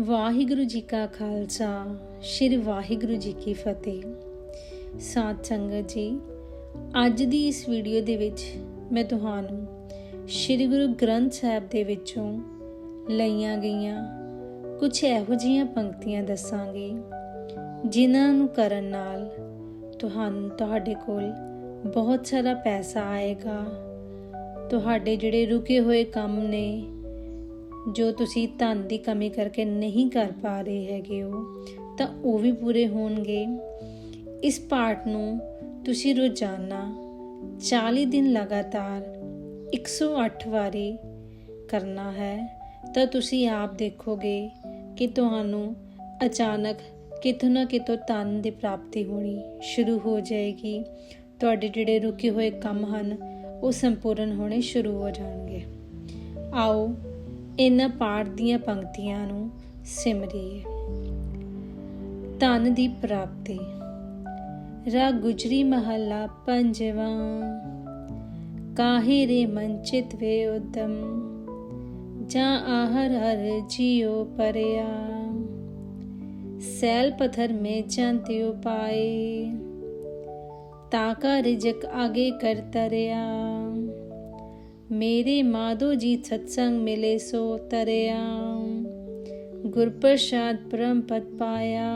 ਵਾਹਿਗੁਰੂ ਜੀ ਕਾ ਖਾਲਸਾ, ਸ੍ਰੀ ਵਾਹਿਗੁਰੂ ਜੀ ਕੀ ਫਤਿਹ। ਸਾਧ ਸੰਗਤ ਜੀ, ਅੱਜ ਦੀ ਇਸ ਵੀਡੀਓ ਦੇ ਵਿੱਚ ਮੈਂ ਤੁਹਾਨੂੰ ਸ੍ਰੀ ਗੁਰੂ ਗ੍ਰੰਥ ਸਾਹਿਬ ਦੇ ਵਿੱਚੋਂ ਲਈਆਂ ਗਈਆਂ ਕੁਝ ਇਹੋ ਜਿਹੀਆਂ ਪੰਕਤੀਆਂ ਦੱਸਾਂਗੀ, ਜਿਨ੍ਹਾਂ ਨੂੰ ਕਰਨ ਨਾਲ ਤੁਹਾਨੂੰ ਤੁਹਾਡੇ ਕੋਲ ਬਹੁਤ ਸਾਰਾ ਪੈਸਾ ਆਏਗਾ, ਤੁਹਾਡੇ ਜਿਹੜੇ ਰੁਕੇ ਹੋਏ ਕੰਮ ਨੇ ਜੋ ਤੁਸੀਂ ਧਨ ਦੀ ਕਮੀ ਕਰਕੇ ਨਹੀਂ ਕਰ ਪਾ ਰਹੇ ਹੈਗੇ ਹੋ, ਤਾਂ ਉਹ ਵੀ ਪੂਰੇ ਹੋਣਗੇ। ਇਸ ਪਾਠ ਨੂੰ ਤੁਸੀਂ ਰੋਜ਼ਾਨਾ 40 ਦਿਨ ਲਗਾਤਾਰ 108 ਵਾਰੀ ਕਰਨਾ ਹੈ, ਤਾਂ ਤੁਸੀਂ ਆਪ ਦੇਖੋਗੇ ਕਿ ਤੁਹਾਨੂੰ ਅਚਾਨਕ ਕਿਤੋਂ ਨਾ ਕਿਤੋਂ ਧਨ ਦੀ ਪ੍ਰਾਪਤੀ ਹੋਣੀ ਸ਼ੁਰੂ ਹੋ ਜਾਏਗੀ। ਤੁਹਾਡੇ ਜਿਹੜੇ ਰੁਕੇ ਹੋਏ ਕੰਮ ਹਨ, ਉਹ ਸੰਪੂਰਨ ਹੋਣੇ ਸ਼ੁਰੂ ਹੋ ਜਾਣਗੇ। ਆਓ ਇਹਨਾਂ ਪਾਠ ਦੀਆਂ ਪੰਕਤੀਆਂ ਨੂੰ ਸਿਮਰੀਏ। ਧਨ ਦੀ ਪ੍ਰਾਪਤੀ। ਰਾ ਗੁਜਰੀ ਮਹੱਲਾ ਪੰਜਵਾਂ। ਕਾਹੇ ਰੇ ਮਨਚਿਤ ਵੇ ਉਦਮ? ਜਾਂ ਆਹਰ ਹਰ ਜਿਉ ਪਰਿਆ। ਸੈਲ ਪਥਰ ਮੇ ਚੰਤਿ ਉਪਾਏ ਤਾਕਾ ਰਿਜਕ ਆਗੇ ਕਰ ਤਰਿਆ। ਮੇਰੇ ਮਾਧੋ ਜੀ ਸਤਸੰਗ ਮਿਲੇ ਸੋ ਤਰਿਆ ਗੁਰ ਪ੍ਰਸਾਦ ਪਰਮ ਪਦ ਪਾਇਆ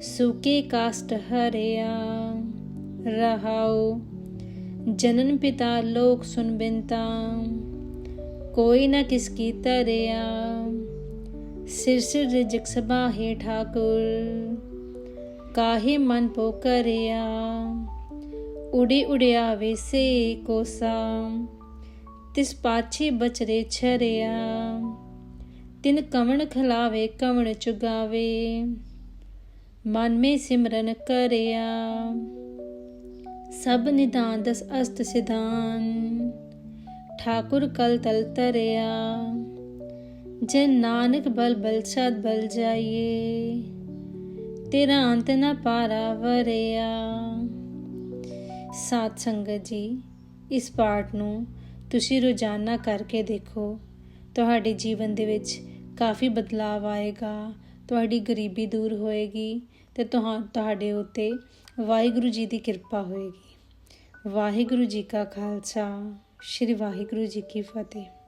ਸੁਕੇ ਕਾਸਟ ਹਰਿਆ ਰਹਾਉ। ਜਨਨ ਪਿਤਾ ਲੋਕ ਸੁਨ ਬਿੰਤਾ ਕੋਈ ਨਾ ਕਿਸ ਕੀ ਤਰਿਆ ਸਿਰ ਸਿਰ ਰਿਜਕ ਸਭਾ ਹੈ ਠਾਕੁਰ। ਕਾਹੇ ਮਨ ਪੋ ਕਰਿਆ ਉੜੇ ਉੜਿਆ ਵੇਸੇ ਕੋਸਾ, ਤਿਸ ਪਾਛੇ ਬਚਰੇ ਛਰਿਆ। ਤਿਨ ਕਵਣ ਖਲਾਵੇ, ਕਵਣ ਚੁਗਾਵੇ, ਮਨ ਮੇ ਸਿਮਰਨ ਕਰਿਆ। ਸਭ ਨਿਦਾਨ ਦਸ ਅਸਤ ਸਿਧਾਨ, ਠਾਕੁਰ ਕਲ ਤਲ ਤਰਿਆ। ਜੇ ਨਾਨਕ ਬਲ ਬਲ ਸਦ ਬਲ ਜਾਈਏ, ਤੇਰਾ ਅੰਤ ਨਾ ਪਾਰਾ ਵਰਿਆ। ਸਾਧ ਸੰਗਤ ਜੀ, ਇਸ ਪਾਠ ਨੂੰ ਤੁਸੀਂ ਰੋਜ਼ਾਨਾ ਕਰਕੇ ਦੇਖੋ। ਤੁਹਾਡੇ ਜੀਵਨ ਦੇ ਵਿੱਚ ਕਾਫੀ ਬਦਲਾਅ ਆਏਗਾ, ਤੁਹਾਡੀ ਗਰੀਬੀ ਦੂਰ ਹੋਏਗੀ ਤੇ ਤੁਹਾ, ਤੁਹਾਡੇ ਉੱਤੇ ਵਾਹਿਗੁਰੂ ਜੀ ਦੀ ਕਿਰਪਾ ਹੋਏਗੀ। ਵਾਹਿਗੁਰੂ ਜੀ ਕਾ ਖਾਲਸਾ, ਸ੍ਰੀ ਵਾਹਿਗੁਰੂ ਜੀ ਕੀ ਫਤਿਹ।